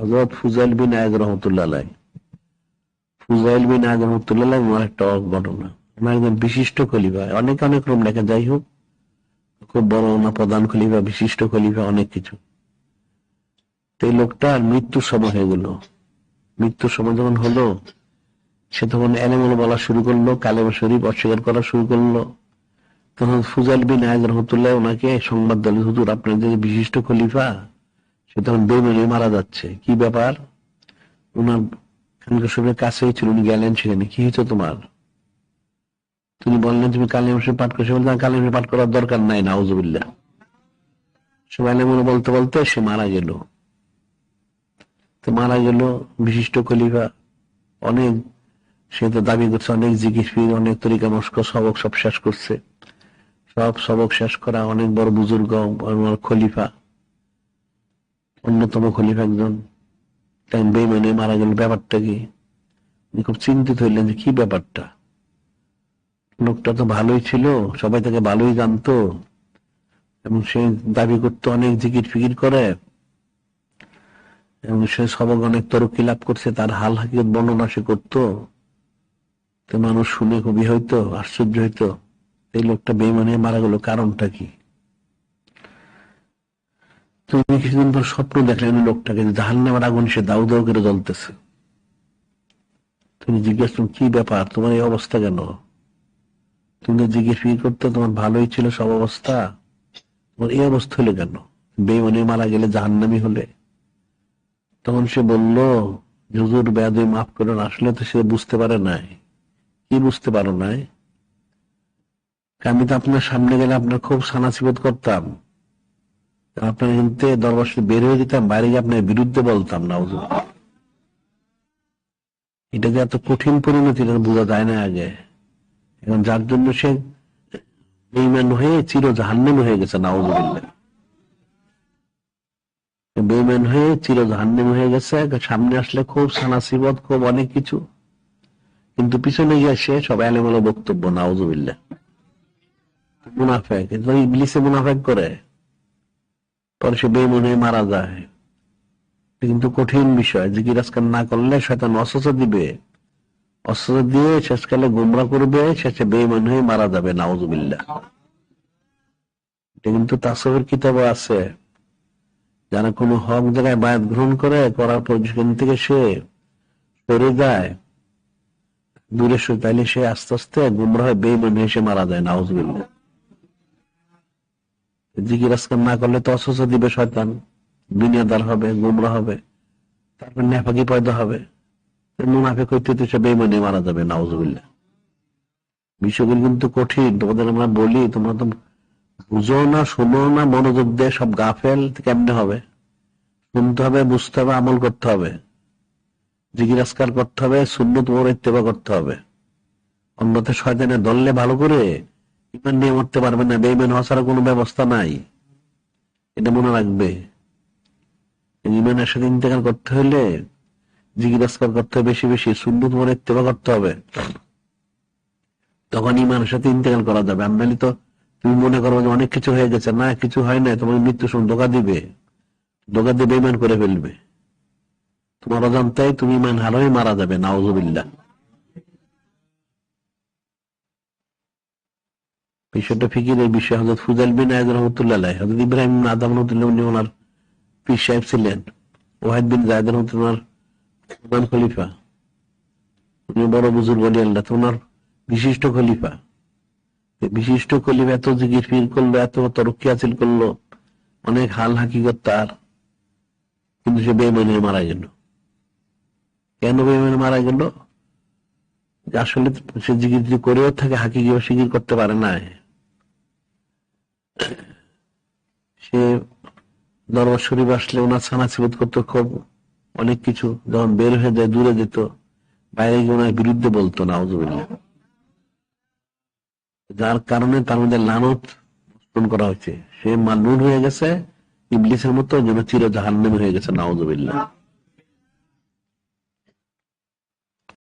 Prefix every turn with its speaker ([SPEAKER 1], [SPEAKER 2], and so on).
[SPEAKER 1] হজরত ফুজাইল বিন আয়াজ রহমতুল্লাহ ফুজাইল বিন আয়াজ রহমতুল্লাহ ওনার একটা ঘটনা ওনার একজন বিশিষ্ট খলিফা। অনেক অনেক রকম লেখা যাই হোক। খুব বড় ওনার প্রধান খলিফা, বিশিষ্ট খলিফা, অনেক কিছু। তো এই লোকটার মৃত্যুর সময় হয়ে গেল। মৃত্যুর সময় যখন হলো, সে তখন এলেমুলো বলা শুরু করল, কালেমা শরীফ অস্বীকার করা শুরু করল। তখন ফুজাইল বিন আয়াজ রহমতুল্লাহ ওনাকে সংবাদ দিল হুজুর, আপনার যে বিশিষ্ট খলিফা সে তখন বেমেনে মারা যাচ্ছে। কি ব্যাপার? ওনার খানকা কাছেই ছিল, উনি গেলেন সেখানে। কি হয়েছে তোমার? তিনি বললেন, তুমি কালিম পাঠ করছ বলতে কালিম পাঠ করার দরকার নাই, নাউজুবিল্লাহ। সবাই মনে বলতে বলতে সে মারা গেল। তো মারা গেল বিশিষ্ট খলিফা। অনেক, সে তো দাবি করছে, অনেক জিকির ফির অনেক তরিকা মস্ক, সবক সব শেষ করছে। সব সবক শেষ করা অনেক বড় বুজুর্গ খলিফা। অন্যতম খলিফা একজন। তাই বেমানে মারা গেল ব্যাপারটা কি উনি খুব চিন্তিত হইলেন যে কি ব্যাপারটা। লোকটা তো ভালোই ছিল, সবাই তাকে ভালোই জানতো। এবং সে দাবি করতো, অনেক জিকির ফিকির করে। এবং সে সবক অনেক তরক্কি লাভ করছে, তার হাল হাকিকত বর্ণনা সে করতো। তো মানুষ শুনে খুবই হইতো, আশ্চর্য হইতো এই লোকটা বেমানে মারা গেল কারণটা কি। তুমি কিছুদিন পর স্বপ্ন দেখলেন লোকটাকে জাহান নামের আগুন সে দাউ দাউ করে জ্বলতেছে। তুমি জিজ্ঞেস করুন কি ব্যাপার? তোমার এই অবস্থা কেন? তুমি তো জিজ্ঞেস করতে, তোমার ভালোই ছিল সব অবস্থা। তোমার এই অবস্থা হলো কেন? বেমানে মারা গেলে জাহান্নামি হলে? তখন সে বলল, হুজুর বেয়াদুই মাফ করুন, আসলে তো সে বুঝতে পারে নাই। কি বুঝতে পারো নাই? আমি তো আপনার সামনে গেলে আপনার খুব সানাসিবত করতাম। আপনার কিন্তু দরবার বের হয়ে যেতাম, বাইরে গিয়ে আপনার বিরুদ্ধে বলতাম না এটা যে এত কঠিন পরিণতি, এটা বোঝা যায় না আগে। এখন যার জন্য সে বেইমান হয়ে চির জাহান্নাম হয়ে গেছে, নাউজুবিল্লাহ। বেইমান হয়ে চির জাহান্নাম হয়ে গেছে, সামনে আসলে খুব সানাসিবত, খুব অনেক কিছু। কিন্তু পিছনে গিয়ে সে সব এলোমেলো বক্তব্য, নাউজুবিল্লাহ। মুনাফেক মুনাফেক করে পরে সে বেমন হয়ে মারা যায়। কিন্তু কঠিন বিষয়। জিকির আজকাল না করলে শয়তান অস্ত্র দিবে। অস্ত্র দিয়ে শেষকালে করবে, শেষে বেমন হয়ে মারা যাবে কিন্তু তাসবের কিতাবে আছে। যারা কোনো হক জায়গায় বায়াত গ্রহণ করে, করার পর সেখান থেকে সে সরে যায়, দূরে সরে তাইলে সে আস্তে আস্তে গুমরা হয়ে বেইমান হয়ে সে মারা যায়, নাউজুবিল্লাহ। জিকির আজকাল না করলে তো অসুস্থ দিবে শয়তান। দুনিয়াদার হবে, গুমরা হবে, তারপর নেফাকি পয়দা হবে। মুনাফেক হইতে হইতে সে বেইমানে মারা যাবে, নাউজুবিল্লাহ। বিষয়গুলো কিন্তু কঠিন। তোমাদের আমরা বলি, তোমরা তো বুঝো না, শোনো না, মনোযোগ দিয়ে সব গাফেল কেমনে হবে? শুনতে হবে, বুঝতে হবে, আমল করতে হবে। আজকার করতে হবে শূন্য তোমার ইত্তেবা করতে হবে। অন্যথা শয়তানে দললে ভালো করে ইমান নিয়ে মরতে পারবে না বেইমান হওয়া ছাড়া কোনো ব্যবস্থা নাই। এটা মনে রাখবে। ইমানের সাথে ইন্তেকাল করতে হলে জিজ্ঞাসকার করতে হবে, বেশি বেশি। শূন্য তোমার ইত্তেবা করতে হবে। তখন ইমানের সাথে ইন্তেকাল করা যাবে। আমদানি তো তুমি মনে করো যে অনেক কিছু হয়ে গেছে। না, কিছু হয় না তোমার মৃত্যু সময় ধোকা দিবে। ধোকা দিয়ে বেইমান করে ফেলবে। তোমার অজান্তায় তুমি ইমান হারাই মারা যাবে, নাউজুবিল্লাহ। বিষয়টা ফিকিরের বিষয় হজরত ফুজাইল বিন আয়াদ রহমতুল্লাহ হজরত ইব্রাহিম আদম রহমতুল্লাহ ওনার পীর সাহেব ছিলেন। ওয়াহিদ বিন জায়দ রহমতুল্লাহ প্রধান খলিফা। উনি বড় বুজুর্গ আলী আল্লাহ ওনার বিশিষ্ট খলিফা। বিশিষ্ট খলিফা এত জিকির ফির করল, এত তরক্কি হাসিল করল, অনেক হাল হাকিগত তার। কিন্তু সে বেমানে মারা গেল। কেন বেমানে মারা গেল? আসলে সে জিকির যদি করেও থাকে হাকি বা সিকির করতে পারে না সে দরবার শরীফ আসলে ওনার সানাসিবত করতো খুব অনেক কিছু যখন বের হয়ে যায়, দূরে যেত, বাইরে গিয়ে ওনার বিরুদ্ধে বলতো, নাউজুবিল্লাহ। যার কারণে তার মধ্যে লানত বর্ষণ করা হয়েছে। সে মালুন হয়ে গেছে, ইবলিসের মতো যেন চির জাহান্নামী হয়ে গেছে, নাউজুবিল্লাহ।